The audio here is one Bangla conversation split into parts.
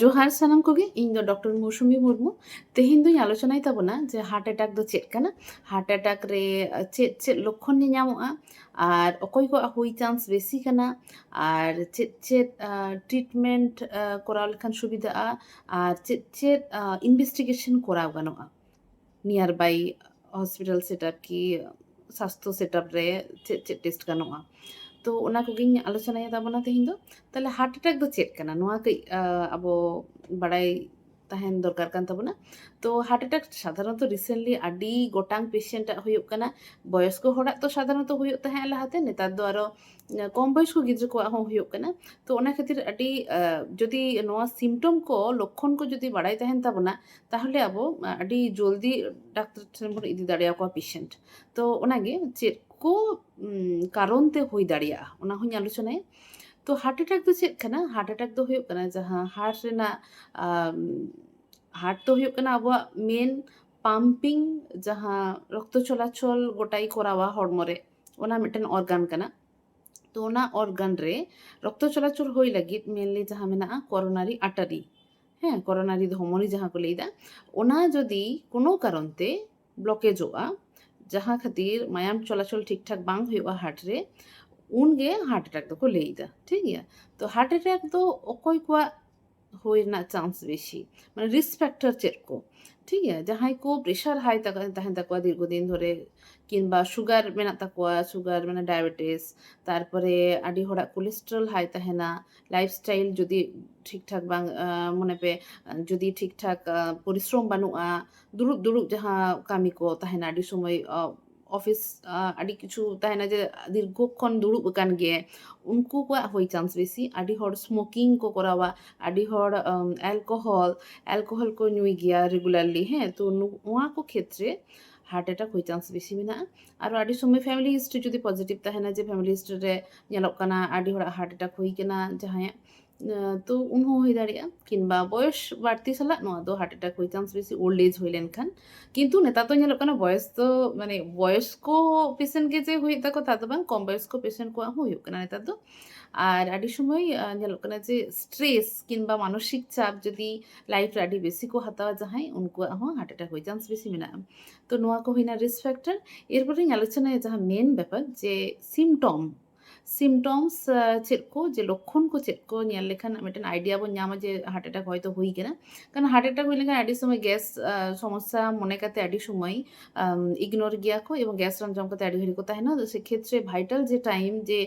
ᱡᱚᱦᱟᱨ ᱥᱟᱱᱟᱢ ᱠᱚᱜᱮ ᱤᱧ ᱫᱚ ᱰᱚᱠᱴᱚᱨ ᱢᱳᱥᱩᱢᱤ ᱢᱩᱨᱢᱩ ᱛᱮᱦᱮᱧ ᱫᱚᱧ ᱟᱞᱳᱪᱚᱱᱟᱭ ᱛᱟᱵᱚᱱᱟ ᱡᱮ ᱦᱟᱨᱴ ᱮᱴᱟᱠ ᱫᱚ ᱪᱮᱫ ᱠᱟᱱᱟ ᱦᱟᱨᱴ ᱮᱴᱟᱠ ᱨᱮ ᱪᱮᱫ ᱪᱮᱫ ᱞᱚᱠᱠᱷᱚᱱ ᱧᱮᱧᱟᱢᱚᱜᱼᱟ ᱟᱨ ᱚᱠᱚᱭ ᱠᱚᱣᱟᱜ ᱦᱩᱭ ᱪᱟᱱᱥ ᱵᱮᱥᱤ ᱠᱟᱱᱟ ᱟᱨ ᱪᱮᱫ ᱪᱮᱫ ᱴᱨᱤᱴᱢᱮᱱᱴ ᱠᱚᱨᱟᱣ ᱞᱮᱠᱷᱟᱱ ᱥᱩᱵᱤᱫᱷᱟᱜᱼᱟ ᱟᱨ ᱪᱮᱫ ᱪᱮᱫ ᱤᱱᱵᱷᱮᱥᱴᱤᱜᱮᱥᱚᱱ ᱠᱚᱨᱟᱣ ᱜᱟᱱᱚᱜᱼᱟ ᱱᱤᱭᱟᱨ ᱵᱟᱭ ᱦᱚᱥᱯᱤᱴᱟᱞ ᱥᱮᱴᱟᱨ ᱠᱤ ᱥᱟᱥᱛᱷᱚ ᱥᱮᱴᱟᱯ ᱨᱮ ᱪᱮᱫ ᱪᱮᱫ ᱴᱮᱥᱴ ᱜᱟᱱᱚᱜᱼᱟ ᱛᱚ ᱚᱱᱟ ᱠᱚᱜᱮᱧ ᱟᱞᱳᱪᱚᱱᱟᱭ ᱛᱟᱵᱚᱱᱟ ᱛᱮᱦᱮᱧ ᱫᱚ ᱛᱟᱦᱞᱮ ᱦᱟᱨᱴ ᱮᱴᱮᱠ ᱫᱚ ᱪᱮᱫ ᱠᱟᱱᱟ ᱱᱚᱣᱟ ᱠᱟᱹᱡ ᱟᱵᱚ ᱵᱟᱲᱟᱭ ᱛᱟᱦᱮᱱ ᱫᱚᱨᱠᱟর ᱠᱟᱱ ᱛᱟᱵᱚᱱᱟ ᱛᱚ ᱦᱟᱨᱴ ᱮᱴᱮᱠ ᱥᱟধারণᱛᱚ রিসেন্টলি ᱟᱹᱰᱤ ᱜᱚᱴᱟᱝ ᱯᱮᱥᱮন্ᱴᱟᱜ ᱦᱩᱭᱩᱜ ᱠᱟᱱᱟ ᱵᱚᱭᱚᱥᱠᱚ ᱦᱚᱲᱟᱜ ᱛᱚ ᱥᱟধারণᱛᱚ ᱦᱩᱭᱩᱜ ᱛᱟᱦᱮᱸᱜ ᱞᱟᱦᱟᱛᱮ ᱱᱮᱛᱟᱨ ᱫᱚ ᱟᱨᱚ ᱠᱚᱢ ᱵᱚᱭᱚᱥᱠᱚ ᱜᱤᱫᱽᱨᱟᱹ ᱠᱚᱣᱟᱜ ᱦᱚᱸ ᱦᱩᱭᱩᱜ ᱠᱟᱱᱟ ᱛᱚ ᱚᱱᱟ ᱠᱷᱟᱹᱛᱤᱨ ᱟᱹᱰᱤ ᱡᱩᱫᱤ ᱱᱚᱣᱟ ᱥᱤᱢᱴᱚᱢ ᱠᱚ ᱞᱚᱠᱠᱷᱚᱱ ᱠᱚ ᱡᱩᱫᱤ ᱵᱟᱲᱟᱭ ᱛᱟᱦᱮᱱ ᱛᱟᱵᱚᱱᱟ ᱛᱟᱦᱚᱞে ᱟᱵᱚ ᱟᱹᱰᱤ ᱡᱚᱞᱫᱤ ᱰᱟᱠᱛᱟᱨ ᱴᱷᱮᱱ ᱵᱚᱱ ᱤᱫᱤ ᱫᱟᱲᱮᱭᱟᱠᱚᱣᱟ ᱯᱮᱥᱮᱱᱴ ᱛᱚ ᱚᱱᱟᱜᱮ ᱪᱮᱫ ᱠᱚ ᱠᱟᱨᱚᱱ ᱛᱮ ᱦᱩᱭ ᱫᱟᱲᱮᱭᱟᱜᱼᱟ ᱚᱱᱟ ᱦᱚᱸᱧ ᱟᱞᱳᱪᱚᱱᱟᱭᱟ ᱛᱚ ᱦᱟᱨᱴ ᱮᱴᱟᱠ ᱫᱚ ᱪᱮᱫ ᱠᱟᱱᱟ ᱦᱟᱨᱴ ᱮᱴᱟᱠ ᱫᱚ ᱦᱩᱭᱩᱜ ᱠᱟᱱᱟ ᱡᱟᱦᱟᱸ ᱦᱟᱨᱴ ᱨᱮᱱᱟᱜ ᱦᱟᱨᱴ ᱫᱚ ᱦᱩᱭᱩᱜ ᱠᱟᱱᱟ ᱟᱵᱚᱣᱟᱜ ᱢᱮᱱ ᱯᱟᱢᱯᱤᱝ ᱡᱟᱦᱟᱸ ᱨᱚᱠᱛᱚ ᱪᱚᱞᱟᱪᱚᱞ ᱜᱚᱴᱟᱭ ᱠᱚᱨᱟᱣᱟ ᱦᱚᱲᱢᱚ ᱨᱮ ᱚᱱᱟ ᱢᱤᱫᱴᱮᱱ ᱚᱨᱜᱟᱱ ᱠᱟᱱᱟ ᱛᱚ ᱚᱱᱟ ᱚᱨᱜᱟᱱ ᱨᱮ ᱨᱚᱠᱛᱚ ᱪᱚᱞᱟᱪᱚᱞ ᱦᱩᱭ ᱞᱟᱹᱜᱤᱫ ᱢᱮᱱᱞᱤ ᱡᱟᱦᱟᱸ ᱢᱮᱱᱟᱜᱼᱟ ᱠᱚᱨᱳᱱᱟᱨᱤ ᱟᱴᱟᱨᱤ ᱦᱮᱸ ᱠᱚᱨᱳᱱᱟᱨᱤ ᱫᱷᱚᱢᱚᱱᱤ ᱡᱟᱦᱟᱸ ᱠᱚ ᱞᱟᱹᱭᱫᱟ ᱚᱱᱟ ᱡᱩᱫᱤ ᱠᱳᱱᱳ ᱠᱟᱨᱚᱱ ᱛᱮ ᱵᱞᱚᱠᱮᱡᱚᱜᱼᱟ ᱡᱟᱦᱟᱸ ᱠᱷᱟᱹᱛᱤᱨ ᱢᱟᱭᱟᱢ ᱪᱚᱞᱟᱪᱚᱞ ᱴᱷᱤᱠ ᱴᱷᱟᱠ ᱵᱟᱝ ᱦᱩᱭᱩᱜᱼᱟ ᱦᱟᱨᱴ ᱨᱮ ᱩᱱᱜᱮ ᱦᱟᱨᱴ ᱮᱴᱟᱠ ᱫᱚᱠᱚ ᱞᱟᱹᱭ ᱮᱫᱟ ᱴᱷᱤᱠ ᱜᱮᱭᱟ ᱛᱚ ᱦᱟᱨᱴ ᱮᱴᱟᱠ ᱫᱚ ᱚᱠᱚᱭ ᱠᱚᱣᱟᱜ होईना चान्स বেশি। মানে রিস্ক ফ্যাক্টর যেরকম ঠিক আছে? যাহাই কো প্রেশার হাই তাহেন তাকুয়া দীর্ঘদিন ধরে কিংবা সুগার মেনা তাকুয়া সুগার মানে ডায়াবেটিস তারপরে আডি হড়া কোলেস্ট্রল হাই তাহেনা লাইফস্টাইল যদি ঠিকঠাক বাং মনে পে, যদি ঠিকঠাক পরিশ্রম বানুয়া দুরুপ দুরুপ যাহা কামি কো তাহেনা আডি সময় ᱚᱯᱷᱤᱥ ᱟᱹᱰᱤ ᱠᱤᱪᱷᱩ ᱛᱟᱦᱮᱱᱟ ᱡᱮ ᱫᱤᱨᱜᱷᱚᱠᱷᱚᱱ ᱫᱩᱲᱩᱵ ᱟᱠᱟᱱ ᱜᱮ ᱩᱱᱠᱩ ᱠᱚᱣᱟᱜ ᱦᱩᱭ ᱪᱟᱱᱥ ᱵᱮᱥᱤ ᱟᱹᱰᱤ ᱦᱚᱲ ᱥᱢᱳᱠᱤᱝ ᱠᱚ ᱠᱚᱨᱟᱣᱟ ᱟᱹᱰᱤ ᱦᱚᱲ ᱮᱞᱠᱳᱦᱚᱞ ᱮᱞᱠᱳᱦᱚᱞ ᱠᱚ ᱧᱩᱭ ᱜᱮᱭᱟ ᱨᱮᱜᱩᱞᱟᱨলি ᱦᱮᱸ ᱛᱚ ᱱᱚᱣᱟ ᱠᱚ ᱠᱷᱮᱛᱨᱮ হার্ট অ্যাটাক হয়ে চান্স বেশি মেনাগা আর আডি সময় ফ্যামিলি হিস্ট্রি যদি পজিটিভ তাহেনা যে ফ্যামিলি হিস্ট্রি রে ᱧᱮᱞᱚᱜ ᱠᱟᱱᱟ ᱟᱹᱰᱤ ᱦᱚᱲᱟᱜ ᱦᱟᱨᱴ ᱮᱴᱟᱠ ᱦᱩᱭ ᱠᱟᱱᱟ ᱡᱟᱦᱟᱸᱭᱟᱜ ᱛᱚ ᱩᱱᱦᱚᱸ ᱦᱩᱭ ᱫᱟᱲᱮᱭᱟᱜᱼᱟ ᱠᱤᱱᱵᱟ ᱵᱚᱭᱚᱥ ᱵᱟᱹᱲᱛᱤ ᱥᱟᱞᱟᱜ ᱱᱚᱣᱟ ᱫᱚ ᱦᱟᱨᱴ ᱮᱴᱟᱠ ᱦᱩᱭ ᱪᱟᱱᱥ ᱵᱮᱥᱤ ᱳᱞᱰ ᱮᱡ ᱦᱩᱭ ᱞᱮᱱᱠᱷᱟᱱ ᱠᱤᱱᱛᱩ ᱱᱮᱛᱟᱨ ᱫᱚ ᱧᱮᱞᱚᱜ ᱠᱟᱱᱟ ᱵᱚᱭᱚᱥ ᱫᱚ ᱢᱟᱱᱮ ᱵᱚᱭᱚᱥᱠᱚ ᱯᱮᱥᱮᱱᱴ ᱜᱮ ᱡᱮ ᱦᱩᱭᱩᱜ ᱛᱟᱠᱚ ᱛᱟ ᱫᱚ ᱵᱟᱝ ᱠᱚᱢ ᱵᱚᱭᱚᱥᱠᱚ ᱯᱮᱥᱮᱱᱴ ᱠᱚᱣᱟᱜ ᱦᱚᱸ ᱦᱩᱭᱩᱜ ᱠᱟᱱᱟ ᱱᱮᱛᱟᱨ ᱫᱚ আর আডি সময় ᱧᱮᱞᱚᱜ ᱠᱟᱱᱟ ᱡᱮ স্ট্রেস কিংবা মানসিক চাপ যদি লাইফ ᱨᱮ ᱟᱹᱰᱤ ᱵᱮᱥᱤ ᱠᱚ ᱦᱟᱛᱟᱣᱟ ᱡᱟᱦᱟᱸᱭ ᱩᱱᱠᱩᱣᱟᱜ ᱦᱚᱸ ᱦᱟর্ᱴ ᱮᱴᱟᱠ ᱦᱩᱭ ᱪᱟᱱᱥ ᱵᱮᱥᱤ ᱢᱮᱱᱟᱜᱼᱟ ᱛᱚ ᱱᱚᱣᱟ ᱠᱚ ᱦᱩᱭᱱᱟ ᱨᱤᱥ ᱯᱷ্যাক্টর এরপরেᱧ আলোচনায় যাহা মেন ব্যাপার যে সিমটম ᱥᱤᱢᱴᱚᱢᱥ ᱪᱮᱫ ᱠᱚ ᱡᱮ ᱞᱚᱠᱠᱷᱚᱱ ᱠᱚ ᱪᱮᱫ ᱠᱚ ᱧᱮᱞ ᱞᱮᱠᱷᱟᱱ ᱢᱤᱫᱴᱮᱱ ᱟᱭᱰᱤᱭᱟ ᱵᱚᱱ ᱧᱟᱢᱟ ᱡᱮ ᱦᱟᱨᱴ ᱮᱴᱟᱠ ᱦᱚᱭᱛᱳ ᱦᱩᱭ ᱠᱟᱱᱟ ᱠᱟᱨᱚᱱ ᱦᱟᱨᱴ ᱮᱴᱟᱠ ᱦᱩᱭ ᱞᱮᱱᱠᱷᱟᱱ ᱟᱹᱰᱤ ᱥᱚᱢᱚᱭ ᱜᱮᱥ ᱥᱚᱢᱚᱥᱥᱟ ᱢᱚᱱᱮ ᱠᱟᱛᱮ ᱟᱹᱰᱤ ᱥᱚᱢᱚᱭ ᱤᱜᱱᱳᱨ ᱜᱮᱭᱟ ᱠᱚ ᱮᱵᱚᱝ ᱜᱮᱥ ᱨᱟᱱ ᱡᱚᱢ ᱠᱟᱛᱮ ᱟᱹᱰᱤ ᱜᱷᱟᱹᱲᱤᱡ ᱠᱚ ᱛᱟᱦᱮᱱᱟ ᱛᱚ সেক্ষেত্রে ভাইটাল যে টাইম যে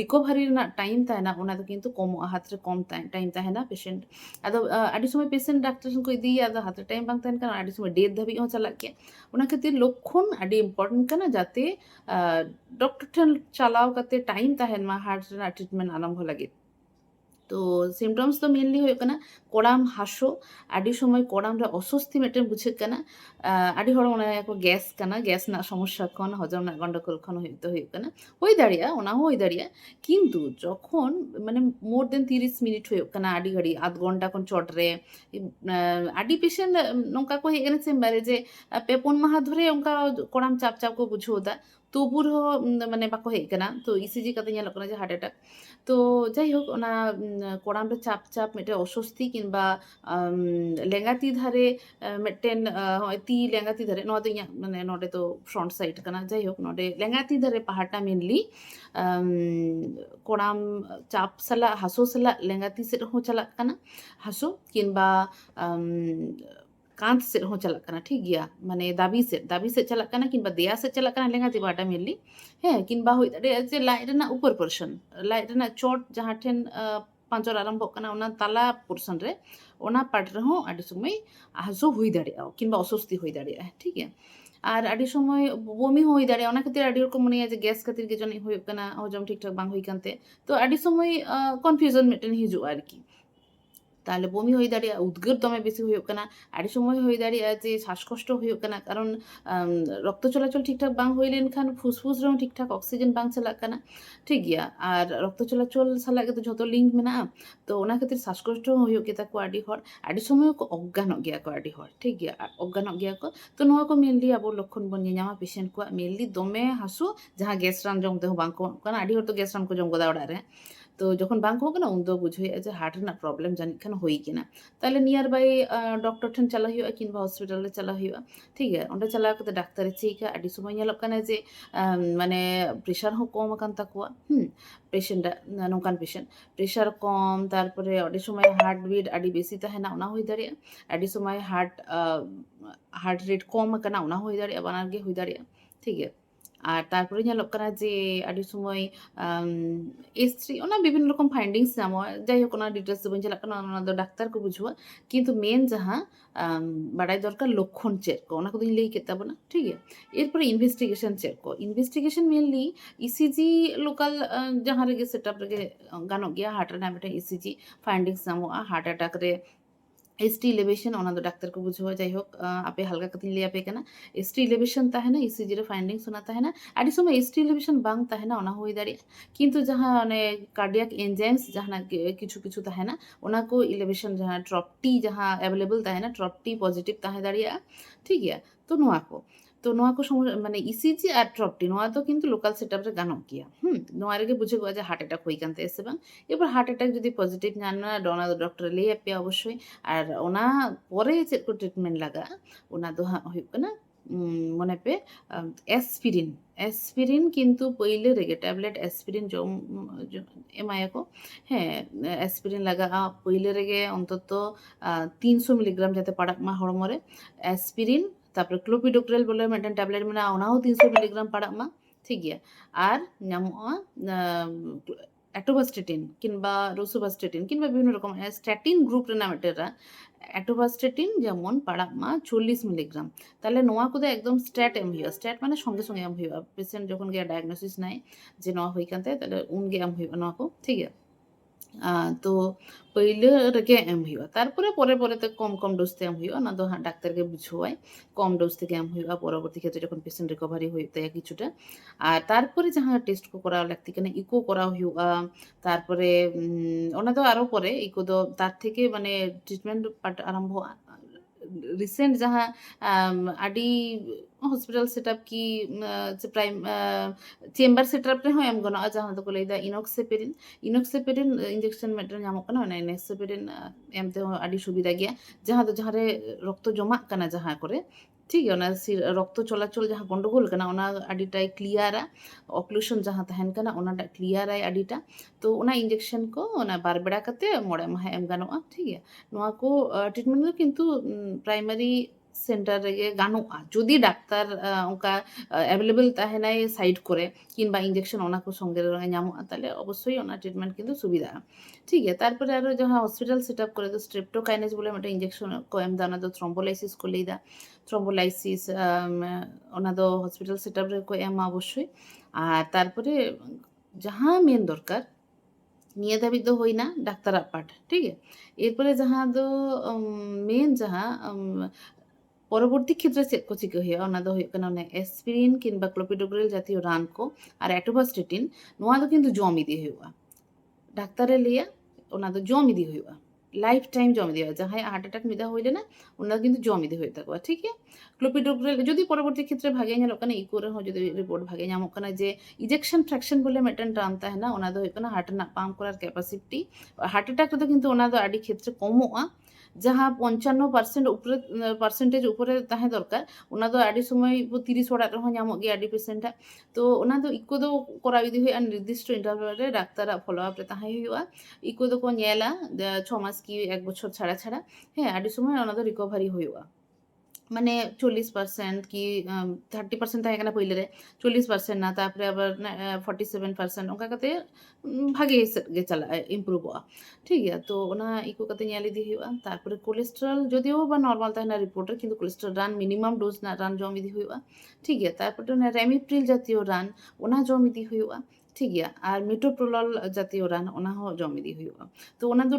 রিকভারি ᱨᱮᱱᱟᱜ ᱴᱟᱭᱤᱢ ᱛᱟᱦᱮᱱᱟ ᱚᱱᱟ ᱫᱚ ᱠᱤᱱᱛᱩ ᱠᱚᱢᱚᱜᱼᱟ ᱦᱟᱛᱨᱮ ᱠᱚᱢ ᱴᱟᱭᱤᱢ ᱛᱟᱦᱮᱱᱟ ᱯᱮᱥᱮন্ᱴ ᱟᱫᱚ ᱟᱹᱰᱤ ᱥᱚᱢᱚᱭ ᱯᱮᱥᱮᱱᱴ ᱰᱟᱠᱛᱟᱨ ᱴᱷᱮᱱ ᱠᱚ ᱤᱫᱤᱭᱮᱭᱟ ᱟᱫᱚ ᱦᱟᱛᱨᱮ ᱴᱟᱭᱤᱢ ᱵᱟᱝ ᱛᱟᱦᱮᱱ ᱠᱟᱱᱟ ᱟᱹᱰᱤ ᱥᱚᱢᱚᱭ ᱰᱮᱴ ᱫᱷᱟᱹᱵᱤᱡ ᱦᱚᱸ ᱪᱟᱞᱟᱜ ᱜᱮᱭᱟ ᱚᱱᱟ ᱠᱷᱟᱹᱛᱤᱨ ᱞᱚᱠᱠᱷᱚᱱ ᱟᱹᱰᱤ ᱤᱢᱯᱚᱨᱴᱮᱱᱴ ᱠᱟᱱᱟ ᱡᱟᱛᱮ ᱰᱚᱠᱴᱚᱨ ᱴᱷᱮᱱ ᱪᱟᱞᱟᱣ ᱠᱟᱛᱮ ᱴᱟᱭᱤᱢ હેલ્થમાં હાર્ટના ટ્રીટમેન્ટ આરંભ લાગી তো সিমটমস ᱫᱚ ᱢᱮᱱᱞᱤ ᱦᱩᱭᱩᱜ ᱠᱟᱱᱟ ᱠᱚᱲᱟᱢ ᱦᱟᱥᱳ ᱟᱹᱰᱤ ᱥᱚᱢᱚᱭ ᱠᱚᱲᱟᱢ ᱨᱮ ᱚᱥᱚᱥᱛᱤ ᱢᱤᱫᱴᱮᱱ ᱵᱩᱡᱷᱟᱹᱜ ᱠᱟᱱᱟ ᱟᱹᱰᱤ ᱦᱚᱲ ᱚᱱᱟᱠᱚ ᱜᱮᱥ ᱠᱟᱱᱟ ᱜᱮᱥ ᱨᱮᱱᱟᱜ ᱥᱚᱢᱚᱥᱥᱟ ᱠᱷᱚᱱ ᱦᱚᱡᱚᱢ ᱨᱮᱱᱟᱜ ᱜᱚᱱᱰᱜᱳᱞ ᱠᱷᱚᱱ ᱦᱩᱭᱩᱜ ᱫᱚ ᱦᱩᱭᱩᱜ ᱠᱟᱱᱟ ᱦᱩᱭ ᱫᱟᱲᱮᱭᱟᱜᱼᱟ ᱚᱱᱟ ᱦᱚᱸ ᱦᱩᱭ ᱫᱟᱲᱮᱭᱟᱜᱼᱟ ᱠᱤᱱᱛᱩ ᱡᱚᱠᱷᱚᱱ ᱢᱟᱱᱮ ᱢᱳᱨ ᱫᱮᱱ ᱛᱤᱨᱤᱥ ᱢᱤᱱᱤᱴ ᱦᱩᱭᱩᱜ ᱠᱟᱱᱟ ᱟᱹᱰᱤ ᱜᱷᱟᱹᱲᱤᱡ ᱟধ ᱜᱷᱚᱱᱴᱟ ᱠᱷᱚᱱ ᱪᱚᱴ ᱨᱮ ᱟᱹᱰᱤ ᱯᱮᱥᱮᱱᱴ ᱱᱚᱝᱠᱟ ᱠᱚ ᱦᱮᱡ ᱠᱟᱱᱟ ᱪᱮᱢᱵᱟᱨ ᱨᱮ ᱡᱮ ᱯᱮ ᱯᱩᱱ ᱢᱟᱦᱟ ᱫᱷᱚᱨᱮ ᱚᱱᱠᱟ ᱠᱚᱲᱟᱢ ᱪᱟᱯ ᱪᱟᱯ ᱠᱚ ᱵᱩᱡᱷᱟᱹᱣ ᱮᱫᱟ ᱛᱚᱵᱩ ᱨᱮᱦᱚᱸ ᱢᱟᱱᱮ ᱵᱟᱠᱚ ᱦᱮᱡ ᱠᱟᱱᱟ ᱛᱚ ᱤᱥᱤᱡᱤ ᱠᱟᱛᱮ ᱧᱮᱞᱚᱜ ᱠᱟᱱᱟ ᱡᱮ ᱦᱟᱨᱴ ᱮᱴᱟᱠ ᱛᱚ ᱡᱟᱭᱦᱳᱠ ᱚᱱᱟ ᱠᱚᱲᱟᱢ ᱨᱮ ᱪᱟᱯ ᱪᱟᱯ ᱢᱤᱫᱴᱮᱱ ᱚᱥᱚᱥᱛᱤ ᱠᱤᱝᱵᱟ ᱞᱮᱸᱜᱟ ᱛᱤ ᱫᱷᱟᱨᱮ ᱢᱤᱫᱴᱮᱱ ᱦᱚᱸᱜᱼᱚᱭ ᱛᱤ ᱞᱮᱸᱜᱟ ᱛᱤ ᱫᱷᱟᱨᱮ ᱱᱚᱣᱟ ᱫᱚ ᱤᱧᱟᱹᱜ ᱢᱟᱱᱮ ᱱᱚᱰᱮ ᱫᱚ front side ᱠᱟᱱᱟ ᱡᱟᱭᱦᱳᱠ ᱱᱚᱰᱮ ᱞᱮᱸᱜᱟ ᱛᱤ ᱫᱷᱟᱨᱮ ᱯᱟᱦᱟᱴᱟ ᱢᱮᱱᱞᱤ ᱠᱚᱲᱟᱢ ᱪᱟᱯ ᱥᱟᱞᱟᱜ ᱦᱟᱹᱥᱩ ᱥᱟᱞᱟᱜ ᱞᱮᱸᱜᱟ ᱛᱤ ᱥᱮᱫ ᱦᱚᱸ ᱪᱟᱞᱟᱜ ᱠᱟᱱᱟ ᱦᱟᱹᱥᱩ ᱠᱤᱝᱵᱟ ᱠᱟᱸᱛ ᱥᱮᱫ ᱦᱚᱸ ᱪᱟᱞᱟᱜ ᱠᱟᱱᱟ ᱴᱷᱤᱠ ᱜᱮᱭᱟ ᱢᱟᱱᱮ ᱫᱟᱵᱤ ᱥᱮᱫ ᱫᱟᱵᱤ ᱥᱮᱫ ᱪᱟᱞᱟᱜ ᱠᱟᱱᱟ ᱠᱤᱝᱵᱟ ᱫᱮᱭᱟ ᱥᱮᱫ ᱪᱟᱞᱟᱜ ᱠᱟᱱᱟ ᱞᱮᱸᱜᱟ ᱛᱤᱵᱟᱴᱟ ᱢᱮᱱᱞᱤ ᱦᱮᱸ ᱠᱤᱝᱵᱟ ᱦᱩᱭ ᱫᱟᱲᱮᱭᱟᱜᱼᱟ ᱡᱮ ᱞᱟᱡ ᱨᱮᱱᱟᱜ ᱩᱯᱚᱨ ᱯᱚᱨᱥᱚᱱ ᱞᱟᱡ ᱨᱮᱱᱟᱜ ᱪᱚᱴ ᱡᱟᱦᱟᱸ ᱴᱷᱮᱱ ᱯᱟᱸᱪᱚᱨ ᱟᱨᱟᱢᱵᱷᱚᱜ ᱠᱟᱱᱟ ᱚᱱᱟ ᱛᱟᱞᱟ ᱯᱚᱨᱥᱚᱱ ᱨᱮ ᱚᱱᱟ ᱯᱟᱴ ᱨᱮᱦᱚᱸ ᱟᱹᱰᱤ ᱥᱚᱢᱚᱭ ᱦᱟᱹᱥᱩ ᱦᱩᱭ ᱫᱟᱲᱮᱭᱟᱜᱼᱟ ᱠᱤᱝᱵᱟ অসুস্থি ᱦᱩᱭ ᱫᱟᱲᱮᱭᱟᱜᱼᱟ ᱴᱷᱤᱠ ᱜᱮᱭᱟ আর আদি সময় বমি হয়ে দাঁড়ে অনেক ক্ষেত্রে আদি রকম মনে হয় যে গ্যাস খাতির কে জন্য হয়ে কানা হজম ঠিকঠাক বাং হই কানতে তো আদি সময় কনফিউজন মিটেন হিজু আর কি তাহলে বমি হয়ে দাঁড়িয়ে উদ্গের দমে বেশি হয়ে কেনা আর সময় হয়ে দাঁড়িয়ে যে শ্বাসকষ্ট হয়ে কেনা কারণ রক্ত চলাচল ঠিকঠাক বাং হয়ে লেনখান ফুসফুস ᱨᱮ ঠিকঠাক, অক্সিজেন বাং চালাক কেনা ঠিক গিয়া আর রক্ত চলাচল সালাগ তো যত লিঙ্ক মেনা তো ওনা ক্ষেত্রে শ্বাসকষ্ট হয়ে কেতা কো আডি হর। আডি সময় অজ্ঞান গিয়া কো আডি হর। ঠিক গিয়া আর অজ্ঞান গিয়া কো, তো নয় কো মেনলি আবো লক্ষণ বন নিয়ামা পেশেন্ট কোয়া মেনলি দমে হাসু, যাহা গ্যাস রান জং দেহ বাং কো আডি হর তো গ্যাস রান কো জং গদা ওড়া রে। তো যখন বাঙ্ক হোক না উন দো বুঝ হয়ে যে হার্ট না প্রবলেম জানি খান হই কিনা তাহলে নিয়ার বাই ডক্টর ঠেন চালা হইয়া কিংবা হসপিটাল রে চালা হইয়া, ঠিক আছে? ওটা চালা করতে ডাক্তার চেকা আডি সময় নেলক কানে যে মানে প্রেশার হো কম কান তাকুয়া হুম? পেশেন্ট নৌকান পেশেন্ট প্রেশার কম, তারপরে অডি সময় হার্ট বিট আডি বেশি তাহে হ্যাঁ না, ওনা হই দাঁড়িয়ে আডি সময় হার্ট হার্ট রেট কম কানা ওনা হই দাঁড়িয়ে বানার গে হই দাঁড়িয়ে, ঠিক আছে? আর তারপরে ᱧᱮᱞᱚᱜ ᱠᱟᱱᱟ ᱡᱮ ᱟᱹᱰᱤ ᱥᱚᱢᱚᱭ ᱮᱥᱴᱨᱤ ᱚᱱᱟ ᱵᱤᱵᱷᱤᱱᱱᱚ ᱨᱚᱠᱚᱢ ᱯᱷᱟᱭᱤᱱᱰᱤᱝᱥ ᱧᱟᱢᱚᱜᱼᱟ ᱡᱟᱭᱦᱳᱠ ᱚᱱᱟ ᱰᱤটেᱞᱥ ᱫᱚ ᱵᱟᱹᱧ ᱪᱟᱞᱟᱜ ᱠᱟᱱᱟ ᱚᱱᱟ ᱫᱚ ᱰᱟᱠᱛᱟᱨ ᱠᱚ ᱵᱩᱡᱷᱟᱹᱣᱟ ᱠᱤᱱᱛᱩ মেন ᱡᱟᱦᱟᱸ ᱵᱟᱰᱟᱭ ᱫᱚᱨᱠᱟর লক্ষণ ᱪᱮᱫ ᱠᱚ ᱚᱱᱟ ᱠᱚᱫᱚᱧ ᱞᱟᱹᱭ ᱠᱮᱫ ᱛᱟᱵᱚᱱᱟ ᱴᱷᱤᱠ ᱜᱮᱭᱟ ᱮᱨᱯᱚᱨᱮ ᱤᱱᱵᱷᱮᱥᱴᱤᱜᱮᱥᱚᱱ ᱪᱮᱫ ᱠᱚ ইনভেস্টিগেশন মেনলি ইসিজি লোকাল ᱡᱟᱦᱟᱸ ᱨᱮᱜᱮ ᱥᱮᱴᱟᱯ ᱨᱮᱜᱮ ᱜᱟᱱᱚᱜ ᱜᱮᱭᱟ ᱦᱟর্ᱴ ᱨᱮᱱᱟᱜ ᱢᱤᱫᱴᱮᱱ ইসিজি ফাᱭᱤᱱᱰᱤᱝᱥ ᱧᱟᱢᱚᱜᱼᱟ ᱦᱟর্ট অ্যাটাক ᱨᱮ एस टी इलेवेशन अनंद डाक्तर को बुझो जाइ होक आपे हल्का कथिन लिया पे कना एस टी इलेवेशन ताहे ना इसीजी रे फाइंडिंग्स होना ताहे ना आडी समय एस टी इलेवेशन बांग ताहे ना ओना होई दाड़ी किंतु जहां अने कार्डियक एंजाइम्स जहां किछु किछु ताहे ना ओना को इलेवेशन जहां ट्रॉप टी जहां अवेलेबल ताहे ना ट्रॉप टी पॉजिटिव ताहे दाड़ी ठीक है तो नुआ को ᱛᱚ ᱱᱚᱣᱟ ᱠᱚ ᱥᱚᱢᱚᱥᱥᱟ ᱢᱟᱱᱮ ᱤᱥᱤᱡᱤ ᱟᱨ ᱴᱨᱚᱯᱴᱤ ᱱᱚᱣᱟ ᱫᱚ ᱠᱤᱱᱛᱩ ᱞᱳᱠᱟᱞ ᱥᱮᱴᱟᱯ ᱨᱮ ᱜᱟᱱᱚᱜ ᱜᱮᱭᱟ ᱦᱩᱸ ᱱᱚᱣᱟ ᱨᱮᱜᱮ ᱵᱩᱡᱷᱟᱹᱜᱚᱜᱼᱟ ᱡᱮ ᱦᱟᱨᱴ ᱮᱴᱟᱠ ᱦᱩᱭ ᱠᱟᱱ ᱛᱟᱭᱟ ᱥᱮ ᱵᱟᱝ ᱮᱵᱟᱨ ᱦᱟᱨᱴ এᱴᱟᱠ ᱡᱩᱫᱤ ᱯᱚজিটিভ ᱧᱟᱢᱟ ᱚᱱᱟ ᱫᱚ ᱰᱚᱠᱴᱚᱨ ᱞᱟᱹᱭ ᱟᱯᱮᱭᱟ ᱚᱵᱚᱥᱥᱳᱭ ᱟᱨ ᱚᱱᱟ ᱯᱚᱨᱮ ᱪᱮᱫ ᱠᱚ ᱴᱨᱤᱴᱢᱮᱱᱴ ᱞᱟᱜᱟᱜᱼᱟ ᱚᱱᱟ ᱫᱚ ᱦᱟᱸᱜ ᱦᱩᱭᱩᱜ ᱠᱟᱱᱟ ᱢᱚᱱᱮ ᱯᱮ অ্যাসপিরিন অ্যাসপিরিন কিন্তু পইলে রেগে ট্যাবলেট অ্যাসপিরিন জম এমায়াকো হ্যাঁ অ্যাসপিরিন লাগা পইলে রেগে অন্তত তিনশো মিলিগ্রাম যাতে পাড়াক মা হড়মরে অ্যাসপিরিন ᱛᱟᱯᱚᱨᱮ ᱠᱞᱳᱯᱤᱰᱳᱠᱨᱮᱞ ᱵᱚᱞᱮ ᱢᱤᱫᱴᱮᱱ ᱴᱮᱵᱞᱮᱴ ᱢᱮᱱᱟᱜᱼᱟ ᱚᱱᱟ ᱦᱚᱸ ᱛᱤᱱᱥᱚ ᱢᱤᱞᱤᱜᱨᱟᱢ ᱯᱟᱲᱟᱜ ᱢᱟ ᱴᱷᱤᱠ ᱜᱮᱭᱟ ᱟᱨ অ্যাটোভাস্টেটিন কিংবা রোসোভাস্টেটিন কিংবা বিভিন্ন রকম স্ট্যাটিন গ্রুপ রেনাম এটেরা অ্যাটোভাস্টেটিন যেমন পাড়া মা চল্লিশ মিলিগ্রাম তাহলে নোয়া কোথায় একদম স্ট্যাট এম হইয়া স্ট্যাট মানে সঙ্গে সঙ্গে এম হইয়া পেশেন্ট যখন গিয়া ডায়াগনোসিস নাই যে নোয়া হইকান তাহলে উন উনগে এম হইয়া নোয়া কো ঠিক আছে ᱛᱚ ᱯᱟᱹᱭᱞᱟᱹ ᱨᱮᱜᱮ ᱮᱢ ᱦᱩᱭᱩᱜᱼᱟ ᱛᱟᱨᱯᱚᱨᱮ ᱯᱚᱨᱮ ᱯᱚᱨᱮᱛᱮ ᱠᱚᱢ ᱠᱚᱢ ᱰᱳᱡ ᱛᱮ ᱮᱢ ᱦᱩᱭᱩᱜᱼᱟ ᱚᱱᱟ ᱫᱚ ᱦᱟᱸᱜ ᱰᱟᱠᱛᱟᱨ ᱜᱮ ᱵᱩᱡᱷᱟᱹᱣᱟᱭ ᱠᱚᱢ ᱰᱳᱡ ᱛᱮᱜᱮ ᱮᱢ ᱦᱩᱭᱩᱜᱼᱟ ᱯᱚᱨᱚᱵᱚᱨᱛᱤ ᱠᱷᱮᱛᱨᱮ ᱡᱚᱠᱷᱚᱱ ᱯᱮᱥᱮᱱᱴ ᱨᱤᱠᱚᱵᱷᱟᱨᱤ ᱦᱩᱭᱩᱜ ᱛᱟᱭᱟ ᱠᱤᱪᱷᱩᱴᱟ ᱟᱨ ᱛᱟᱨᱯᱚᱨᱮ ᱡᱟᱦᱟᱸ ᱴᱮᱥᱴ ᱠᱚ ᱠᱚᱨᱟᱣ ᱞᱟᱹᱠᱛᱤ ᱠᱟᱱᱟ ᱤᱠᱳ ᱠᱚᱨᱟᱣ ᱦᱩᱭᱩᱜᱼᱟ ᱛᱟᱨᱯᱚᱨᱮ ᱚᱱᱟ ᱫᱚ ᱟᱨᱚ ᱯᱚᱨᱮ ᱤᱠᱳ ᱫᱚ তার থেকে মানে ট্রিটমেন্ট ᱟরম্ভ ᱨᱤᱥᱮᱱᱴ ᱡᱟᱦᱟᱸ ᱟᱹᱰᱤ ᱦᱚᱥᱯᱤᱴᱟᱞ ᱥᱮᱴᱟᱯ ᱠᱤ ᱯᱨᱟᱭ ᱪᱮᱢᱵᱟᱨ ᱥᱮᱴᱟᱯ ᱨᱮᱦᱚᱸ ᱮᱢ ᱜᱟᱱᱚᱜᱼᱟ ᱡᱟᱦᱟᱸ ᱫᱚᱠᱚ ᱞᱟᱹᱭᱫᱟ ᱤᱱᱚᱠᱥᱮᱯᱮᱨᱤᱱ ᱤᱱᱚᱠᱥᱮᱯᱮᱨᱤᱱ ᱤᱧᱡᱮᱠᱥᱚᱱ ᱢᱤᱫᱴᱮᱱ ᱧᱟᱢᱚᱜ ᱠᱟᱱᱟ ᱚᱱᱟ ᱤᱱᱚᱠᱥᱮᱯᱮᱨᱤᱱ ᱮᱢ ᱛᱮᱦᱚᱸ ᱟᱹᱰᱤ ᱥᱩᱵᱤᱫᱟ ᱜᱮᱭᱟ ᱡᱟᱦᱟᱸ ᱫᱚ ᱡᱟᱦᱟᱸᱨᱮ ᱨᱚᱠᱛᱚ ᱡᱚᱢᱟᱜ ᱠᱟᱱᱟ ᱡᱟᱦᱟᱸ ᱠᱚᱨᱮ ᱴᱷᱤᱠ ᱜᱮᱭᱟ ᱚᱱᱟ ᱨᱚᱠᱛᱚ ᱪᱚᱞᱟᱪᱚᱞ ᱡᱟᱦᱟᱸ ᱜᱚᱱᱰᱳᱜᱳᱞ ᱠᱟᱱᱟ ᱚᱱᱟ ᱟᱹᱰᱤᱴᱟᱭ ᱠᱞᱤᱭᱟᱨᱟ ᱚᱠᱞᱩᱥᱚᱱ ᱡᱟᱦᱟᱸ ᱛᱟᱦᱮᱱ ᱠᱟᱱᱟ ᱚᱱᱟᱴᱟᱜ ᱠᱞᱤᱭᱟᱨᱟᱭ ᱟᱹᱰᱤᱴᱟ ᱛᱚ ᱚᱱᱟ ᱤᱧᱡᱮᱠᱥᱮᱱ ᱠᱚ ᱚᱱᱟ ᱵᱟᱨ ᱵᱮᱲᱟ ᱠᱟᱛᱮ ᱢᱚᱬᱮ ᱢᱟᱦᱟ ᱮᱢ ᱜᱟᱱᱚᱜᱼᱟ ᱴᱷᱤᱠ ᱜᱮᱭᱟ ᱱᱚᱣᱟ ᱠᱚ ᱴᱨᱤᱴᱢᱮᱱᱴ ᱫᱚ ᱠᱤᱱᱛᱩ ᱯᱨᱟᱭᱢᱟᱨᱤ ᱥᱮᱱᱴᱟᱨ ᱨᱮᱜᱮ ᱜᱟᱱᱚᱜᱼᱟ ᱡᱩᱫᱤ ᱰᱟᱠᱛᱟᱨ ᱚᱱᱠᱟ ᱮᱵᱮᱞᱮᱵᱮᱞ ᱛᱟᱦᱮᱱᱟᱭ ᱥᱟᱭᱤᱰ ᱠᱚᱨᱮ ᱠᱤᱝᱵᱟ ᱤᱧᱡᱮᱠᱥᱚᱱ ᱚᱱᱟ ᱠᱚ ᱥᱚᱸᱜᱮ ᱨᱮ ᱧᱟᱢᱚᱜᱼᱟ ᱛᱟᱦᱞᱮ ᱚᱵᱚᱥᱥᱳᱭ ᱚᱱᱟ ᱴᱨᱤᱴᱢᱮᱱᱴ ᱠᱤᱱᱛᱩ ᱥᱩᱵᱤᱫᱷᱟᱜᱼᱟ ᱴᱷᱤᱠ ᱜᱮᱭᱟ ᱛᱟᱨᱯᱚᱨᱮ ᱟᱨᱚ ᱡᱟᱦᱟᱸ ᱦᱚᱥᱯᱤᱴᱟᱞ ᱥᱮᱴᱟᱯ ᱠᱚᱨᱮ ᱫᱚ ᱥᱴᱨᱮᱯᱴᱳᱠᱟᱭᱱᱮᱡ ᱵᱚᱞᱮ ᱢᱤᱫᱴᱮᱱ ᱤᱧᱡᱮᱠᱥᱚᱱ ᱠᱚ ᱮᱢᱫᱟ ᱚᱱᱟ ᱫᱚ ᱛᱷᱨᱚᱢᱵᱳᱞᱟᱭᱥᱤᱥ ᱠᱚ ᱞᱟᱹᱭᱫᱟ থ্রম্বোলাইসিস ᱚᱱᱟ ᱫᱚ ᱦᱚᱥᱯᱤᱴᱟᱞ ᱥᱮᱴᱟᱯ ᱨᱮᱠᱚ ᱮᱢᱟ ᱚᱵᱚᱥᱥᱳᱭ ᱟᱨ ᱛᱟᱨᱯᱚᱨᱮ ᱡᱟᱦᱟᱸ ᱢᱮᱱ ᱫᱚᱨᱠᱟর নিয়ে ধাবিত হই না ডাক্তার আপাট ঠিক আছে এরপরে যাহা তো মেন যাহা ᱯᱚᱨᱚᱵᱚᱨᱛᱤ ᱠᱷᱮᱛᱨᱮ ᱪᱮᱫ ᱠᱚ ᱪᱤᱠᱟᱹ ᱦᱩᱭᱩᱜᱼᱟ ᱚᱱᱟ ᱫᱚ ᱦᱩᱭᱩᱜ ᱠᱟᱱᱟ ᱚᱱᱮ ᱮᱥᱯᱤᱨᱤᱱ ᱠᱤᱝᱵᱟ ᱠᱞᱳᱯᱤᱰᱳᱜᱨᱮᱞ ᱡᱟᱛᱤᱭᱚ ᱨᱟᱱ ᱠᱚ ᱟᱨ ᱮᱴᱳᱵᱟᱥᱴᱮᱴᱤᱱ ᱱᱚᱣᱟ ᱫᱚ ᱠᱤᱱᱛᱩ ᱡᱚᱢ ᱤᱫᱤ ᱦᱩᱭᱩᱜᱼᱟ ᱰᱟᱠᱛᱟᱨᱮ ᱞᱟᱹᱭᱟ ᱚᱱᱟ ᱫᱚ ᱡᱚᱢ ᱤᱫᱤ ᱦᱩᱭᱩᱜᱼᱟ ᱞᱟᱭᱤᱯ ᱴᱟইᱢ ᱡᱚᱢ ᱤᱫᱤ ᱦᱩᱭᱩᱜᱼᱟ ᱡᱟᱦᱟᱸᱭ ᱦᱟর্ᱴ ᱮᱴᱟᱠ ᱢᱤᱫ ᱫᱷᱟᱣ ᱦᱩᱭ ᱞᱮᱱᱟ ᱚᱱᱟ ᱫᱚ ᱠᱤᱱᱛᱩ ᱡᱚᱢ ᱤᱫᱤ ᱦᱩᱭᱩᱜ ᱛᱟᱠᱚᱣᱟ ᱴᱷᱤᱠ ᱜᱮᱭᱟ ᱠᱞᱳᱯᱤᱰᱳᱜᱨᱮᱞ ᱡᱩᱫᱤ ᱯᱚᱨᱚᱵᱚᱨᱛᱤ ᱠᱷᱮᱛᱨᱮ ᱵᱷᱟᱜᱮ ᱧᱮᱞᱚᱜ ᱠᱟᱱᱟ ᱤᱠᱳ ᱨᱮᱦᱚᱸ ᱡᱩᱫᱤ ᱨᱤᱯᱳর্ᱴ ᱵᱷᱟᱜᱮ ᱧᱟᱢᱚᱜ ᱠᱟᱱᱟ ᱡᱮ ইজেকশন ফ্র্যাকশন বলে ᱢᱤᱫᱴᱮᱱ টার্ম ᱛᱟᱦᱮᱱᱟ ᱚᱱᱟ ᱫᱚ ᱦᱩᱭᱩᱜ ᱠᱟᱱᱟ ᱦᱟর্ᱴ ᱨᱮᱱᱟᱜ ᱯᱟম্ᱯ ᱠᱚরার ক্যাপাসিটি হার্ট এᱴᱟক ᱨᱮᱫᱚ কিন্তু ᱚᱱᱟ ᱫᱚ ᱟᱹᱰᱤ ᱠᱷᱮᱛᱨᱮ ᱠᱚᱢᱚᱜᱼᱟ ᱡᱟᱦᱟᱸ ᱯᱚᱧᱪᱟᱱᱱᱚ ᱯᱟᱨᱥᱮᱱᱴ ᱩᱯᱚᱨᱮ ᱯᱟᱨᱥᱮᱱᱴᱮᱡᱽ ᱩᱯᱚᱨᱮ ᱛᱟᱦᱮᱸ ᱫᱚᱨᱠᱟᱨ ᱚᱱᱟ ᱫᱚ ᱟᱹᱰᱤ ᱥᱚᱢᱚᱭ ᱛᱤᱨᱤᱥ ᱚᱲᱟᱜ ᱨᱮᱦᱚᱸ ᱧᱟᱢᱚᱜ ᱜᱮᱭᱟ ᱟᱹᱰᱤ ᱯᱮᱥᱮᱱᱴᱟᱜ ᱛᱚ ᱚᱱᱟ ᱫᱚ ᱤᱠᱳ ᱫᱚ ᱠᱚᱨᱟᱣ ᱤᱫᱤ ᱦᱩᱭᱩᱜᱼᱟ ᱱᱤᱨᱫᱤᱥᱴᱚ ᱤᱱᱴᱟᱨᱵᱷᱟᱞ ᱨᱮ ᱰᱟᱠᱛᱟᱨᱟᱜ ᱯᱷᱚᱞᱳ ᱟᱯ ᱨᱮ ᱛᱟᱦᱮᱸ ᱦᱩᱭᱩᱜᱼᱟ ᱤᱠᱳ ᱫᱚᱠᱚ ᱧᱮᱞᱟ ᱪᱷᱚ ᱢᱟᱥ কি এক বছর ছাড়া ছাড়া হ্যাঁ আᱹᱰি সময় ᱚᱱᱟ ᱫᱚ রিকভারি ᱦᱩᱭᱩᱜᱼᱟ মানে চল্লিশ পার্সেন্ট কি থার্টি পার্সেন্ট থাকে না পইলে চল্লিশ পার্সেন্ট না তারপরে আবার ᱯᱷᱚᱨᱴᱤ ᱥᱮᱵᱷᱮᱱ ᱯᱟᱨᱥᱮᱱᱴ ᱚᱱᱠᱟ ᱠᱟᱛᱮ ᱵᱷᱟᱜᱮ ᱥᱮᱫ ᱜᱮ ᱪᱟᱞᱟᱜᱼᱟ ᱤᱢᱯᱨᱩᱵᱚᱜᱼᱟ ᱴᱷᱤᱠ ᱜᱮᱭᱟ ᱛᱚ ᱚᱱᱟ ᱤᱠᱚ ᱠᱟᱛᱮ ᱧᱮᱞ ᱤᱫᱤ ᱦᱩᱭᱩᱜᱼᱟ ᱛᱟᱨᱯᱚᱨᱮ ᱠᱳᱞᱮᱥᱴᱨᱚᱞ ᱡᱚᱫᱤᱭᱳ ᱵᱟ ᱱᱚᱨᱢᱟᱞ ᱛᱟᱦᱮᱱᱟ ᱨᱤᱯᱳᱨᱴ ᱨᱮ ᱠᱤᱱᱛᱩ ᱠᱳᱞᱮᱥᱴᱨᱚᱞ ᱨᱟᱱ ᱢᱤᱱᱤᱢᱟᱢ ᱰᱳᱡ ᱨᱮᱱᱟᱜ ᱨᱟᱱ ᱡᱚᱢ ᱤᱫᱤ ᱦᱩᱭᱩᱜᱼᱟ ᱴᱷᱤᱠ ᱜᱮᱭᱟ ᱛᱟᱨᱯᱚᱨᱮ ᱚᱱᱟ ᱨᱮᱢᱤᱯᱨᱤᱞ ᱡᱟᱛᱤᱭᱚ ᱨᱟᱱ ᱚᱱᱟ ᱡᱚᱢ ᱤᱫᱤ ᱦᱩᱭᱩᱜᱼᱟ ᱴᱷᱤᱠ ᱜᱮᱭᱟ ᱟᱨ ᱢᱤᱴᱳᱯᱨᱳᱞᱚᱞ ᱡᱟᱛᱤᱭᱚ ᱨᱟᱱ ᱚᱱᱟ ᱦᱚᱸ ᱡᱚᱢ ᱤᱫᱤ ᱦᱩᱭᱩᱜᱼᱟ ᱛᱚ ᱚᱱᱟ ᱫᱚ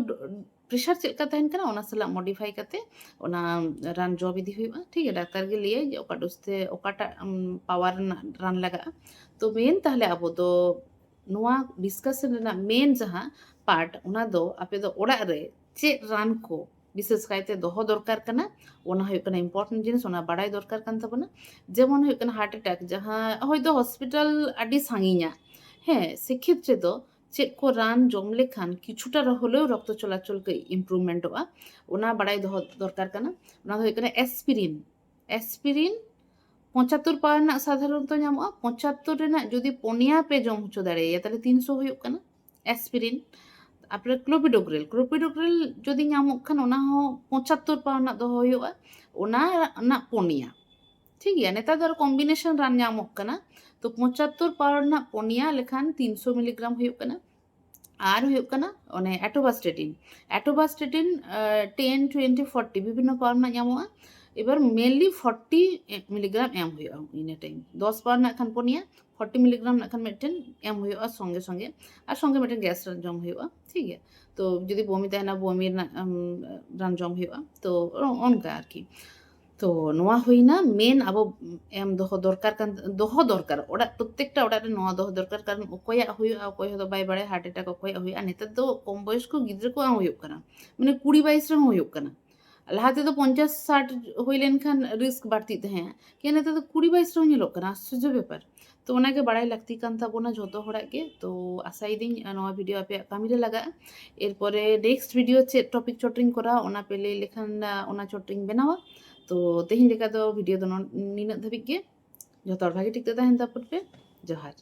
ᱯᱨᱮᱥᱟᱨ ᱪᱮᱫ ᱞᱮᱠᱟ ᱛᱟᱦᱮᱱ ᱠᱟᱱᱟ ᱚᱱᱟ ᱥᱟᱞᱟᱜ ᱢᱚᱰᱤᱯᱷᱟᱭ ᱠᱟᱛᱮ ᱚᱱᱟ ᱨᱟᱱ ᱡᱚᱢ ᱤᱫᱤ ᱦᱩᱭᱩᱜᱼᱟ ᱴᱷᱤᱠ ᱜᱮᱭᱟ ᱰᱟᱠᱛᱟᱨ ᱜᱮ ᱞᱟᱹᱭᱟᱭ ᱡᱮ ᱚᱠᱟ ᱰᱳᱡ ᱛᱮ ᱚᱠᱟᱴᱟᱜ ᱯᱟᱣᱟᱨ ᱨᱮᱱᱟᱜ ᱨᱟᱱ ᱞᱟᱜᱟᱜᱼᱟ ᱛᱚ ᱢᱮᱱ ᱛᱟᱦᱞᱮ ᱟᱵᱚ ᱫᱚ ᱱᱚᱣᱟ ᱰᱤᱥᱠᱟᱥᱚᱱ ᱨᱮᱱᱟᱜ ᱢᱮᱱ ᱡᱟᱦᱟᱸ ᱯᱟᱨᱴ ᱚᱱᱟ ᱫᱚ ᱟᱯᱮ ᱫᱚ ᱚᱲᱟᱜ ᱨᱮ ᱪᱮᱫ ᱨᱟᱱ ᱠᱚ বিশেষ কাইতে দহো দরকার কানা ওনা হয়ে কানা ইম্পর্টেন্ট জিনিস ওনা বাড়াই দরকার কান তাবনা যেমন হয়ে কানা হার্ট অ্যাটাক যাহা হয়তো হসপিটাল আডি সাঙ্গিনা হ্যাঁ সেক্ষেত্রে তো ᱪᱮᱫ ᱠᱚ ᱨᱟᱱ ᱡᱚᱢ ᱞᱮᱠᱷᱟᱱ ᱠᱤᱪᱷᱩᱴᱟ ᱦᱚᱞᱮও ᱨᱚᱠᱛᱚ ᱪᱚᱞᱟᱪᱚᱞ ᱠᱟᱹᱡ ᱤᱢᱯᱨᱩᱵᱷᱢᱮᱱᱴᱚᱜᱼᱟ ᱚᱱᱟ ᱵᱟᱲᱟᱭ ᱫᱚᱦᱚ ᱫᱚᱨᱠᱟর ᱠᱟᱱᱟ ᱚᱱᱟ ᱫᱚ ᱦᱩᱭᱩᱜ ᱠᱟᱱᱟ ᱮᱥᱯᱤᱨᱤᱱ ᱮᱥᱯᱤᱨᱤᱱ ᱯᱚঁᱪᱟᱛᱛᱳᱨ ᱯᱟᱣᱟ ᱨᱮᱱᱟᱜ ᱥᱟধারণᱛᱚ ᱧᱟᱢᱚᱜᱼᱟ ᱯᱚঁᱪᱟᱛᱛᱳᱨ ᱨᱮᱱᱟᱜ ᱡᱩᱫᱤ ᱯᱚᱱᱭᱟ ᱯᱮ ᱡᱚᱢ ᱦᱚᱪᱚ ᱫᱟᱲᱮᱭᱟᱭᱟ ᱛᱟᱦᱞᱮ ᱛᱤᱱᱥᱚ ᱦᱩᱭᱩᱜ ᱠᱟᱱᱟ ᱮᱥᱯᱤᱨᱤᱱ ᱛᱟᱨᱯᱚᱨᱮ ক্লোপিডোগ্রেল ক্লোপিডোগ্রেল ᱡᱩᱫᱤ ᱧᱟᱢᱚᱜ ᱠᱷᱟᱱ ᱚᱱᱟ ᱦᱚᱸ ᱯᱚঁᱪᱟᱛᱛᱳᱨ ᱯᱟᱣᱟ ᱨᱮᱱᱟᱜ ᱫᱚᱦᱚ ᱦᱩᱭᱩᱜᱼᱟ ᱚᱱᱟ ᱨᱮᱱᱟᱜ ᱯᱚᱱᱭᱟ ᱴᱷᱤᱠᱜᱮᱭᱟ ᱱᱮᱛᱟᱨ ᱫᱚ ᱟᱨ ᱠᱚᱢᱵᱤᱱᱮᱥᱚᱱ ᱨᱟᱱ ᱧᱟᱢᱚᱜ ᱠᱟᱱᱟ ᱛᱚ ᱯᱚᱸᱪᱟᱛᱛᱳᱨ ᱯᱟᱣᱟᱨ ᱨᱮᱱᱟᱜ ᱯᱚᱱᱭᱟ ᱞᱮᱠᱷᱟᱱ ᱛᱤᱱᱥᱚ ᱢᱤᱞᱤᱜᱨᱟᱢ ᱦᱩᱭᱩᱜ ᱠᱟᱱᱟ আর হয়ে কানা অনে atorvastatin atorvastatin ten twenty forty বিভিন্ন পাওয়ার না নামা এবার মেনলি ফর্টি মিলিগ্রাম এম হয়ে ইনে টাইম দশ পাওয়ার না খান পনিয়া ফর্টি মিলিগ্রাম না খান মেটেন এম হয়ে সঙ্গে সঙ্গে আর সঙ্গে মেটেন গ্যাস জম হয়ে ঠিক আছে তো যদি বমি তাই না বমির রান জম হয়ে তো অনকা আর কি ᱛᱚ ᱱᱚᱣᱟ ᱦᱩᱭᱱᱟ ᱢᱮᱱ ᱟᱵᱚ ᱮᱢ ᱫᱚᱦᱚ ᱫᱚᱨᱠᱟᱨ ᱠᱟᱱ ᱫᱚᱦᱚ ᱫᱚᱨᱠᱟᱨ ᱚᱲᱟᱜ ᱯᱨᱚᱛᱮᱠᱴᱟ ᱚᱲᱟᱜ ᱨᱮ ᱱᱚᱣᱟ ᱫᱚᱦᱚ ᱫᱚᱨᱠᱟᱨ ᱠᱟᱨᱚᱱ ᱚᱠᱚᱭᱟᱜ ᱦᱩᱭᱩᱜᱼᱟ ᱚᱠᱚᱭ ᱦᱚᱸ ᱵᱟᱭ ᱵᱟᱲᱟᱭᱟ ᱦᱟᱨᱴ ᱮᱴᱟᱠ ᱚᱠᱚᱭᱟᱜ ᱦᱩᱭᱩᱜᱼᱟ ᱱᱮᱛᱟᱨ ᱫᱚ ᱠᱚᱢ ᱵᱚᱭᱚᱥ ᱠᱚ ᱜᱤᱫᱽᱨᱟᱹ ᱠᱚ ᱦᱚᱸ ᱦᱩᱭᱩᱜ ᱠᱟᱱᱟ ᱢᱟᱱᱮ ᱠᱩᱲᱤ ᱵᱟᱭᱤᱥ ᱨᱮᱦᱚᱸ ᱦᱩᱭᱩᱜ ᱠᱟᱱᱟ ᱞᱟᱦᱟ ᱛᱮᱫᱚ ᱯᱚᱧᱪᱟᱥ ᱥᱟᱴ ᱦᱩᱭ ᱞᱮᱱᱠᱷᱟᱱ ᱨᱤᱥᱠ ᱵᱟᱹᱲᱛᱤᱜ ᱛᱟᱦᱮᱸᱜ ᱠᱤ ᱱᱮᱛᱟᱨ ᱫᱚ ᱠᱩᱲᱤ ᱵᱟᱭᱤᱥ ᱨᱮᱦᱚᱸ ᱧᱮᱞᱚᱜ ᱠᱟᱱᱟ ᱟশ্ᱪᱚᱨᱡᱚ ᱵᱮᱯᱟᱨ ᱛᱚ ᱚᱱᱟᱜᱮ ᱵᱟᱲᱟᱭ ᱞᱟᱹᱠᱛᱤ ᱠᱟᱱ ᱛᱟᱵᱚᱱᱟ ᱡᱷᱚᱛᱚ ᱦᱚᱲᱟᱜ ᱜᱮ ᱛᱚ ᱟᱥᱟᱭᱤᱫᱟᱹᱧ ᱱᱚᱣᱟ ᱵᱷᱤᱰᱤᱭᱳ ᱟᱯᱮᱭᱟᱜ ᱠᱟᱹᱢᱤᱨᱮ ᱞᱟᱜᱟᱜᱼᱟ ᱮᱨᱯᱚᱨᱮ ᱱᱮᱠᱥᱴ ᱵᱷᱤᱰᱤᱭᱳ ᱪᱮᱫ ᱴᱚᱯᱤᱠ ᱪᱚᱴᱨᱤᱧ ᱠᱚᱨᱟᱣᱟ ᱚᱱᱟ ᱯᱮ ᱞᱟᱹᱭ ᱞᱮᱠᱷᱟᱱ ᱚᱱᱟ ᱪᱚᱴᱨᱤᱧ ᱵᱮᱱᱟᱣᱟ ᱛᱚ ᱛᱮᱦᱮᱧ ᱞᱮᱠᱟ ᱫᱚ ᱵᱷᱤᱰᱤᱭᱳ ᱫᱚ ᱱᱤᱱᱟᱹᱜ ᱫᱷᱟᱹᱵᱤᱡ ᱜᱮ ᱡᱚᱛᱚ ᱦᱚᱲ ᱵᱷᱟᱜᱮ ᱴᱷᱤᱠ ᱛᱮ ᱛᱟᱦᱮᱱ ᱛᱟᱵᱚᱱ ᱯᱮ ᱡᱚᱦᱟᱨ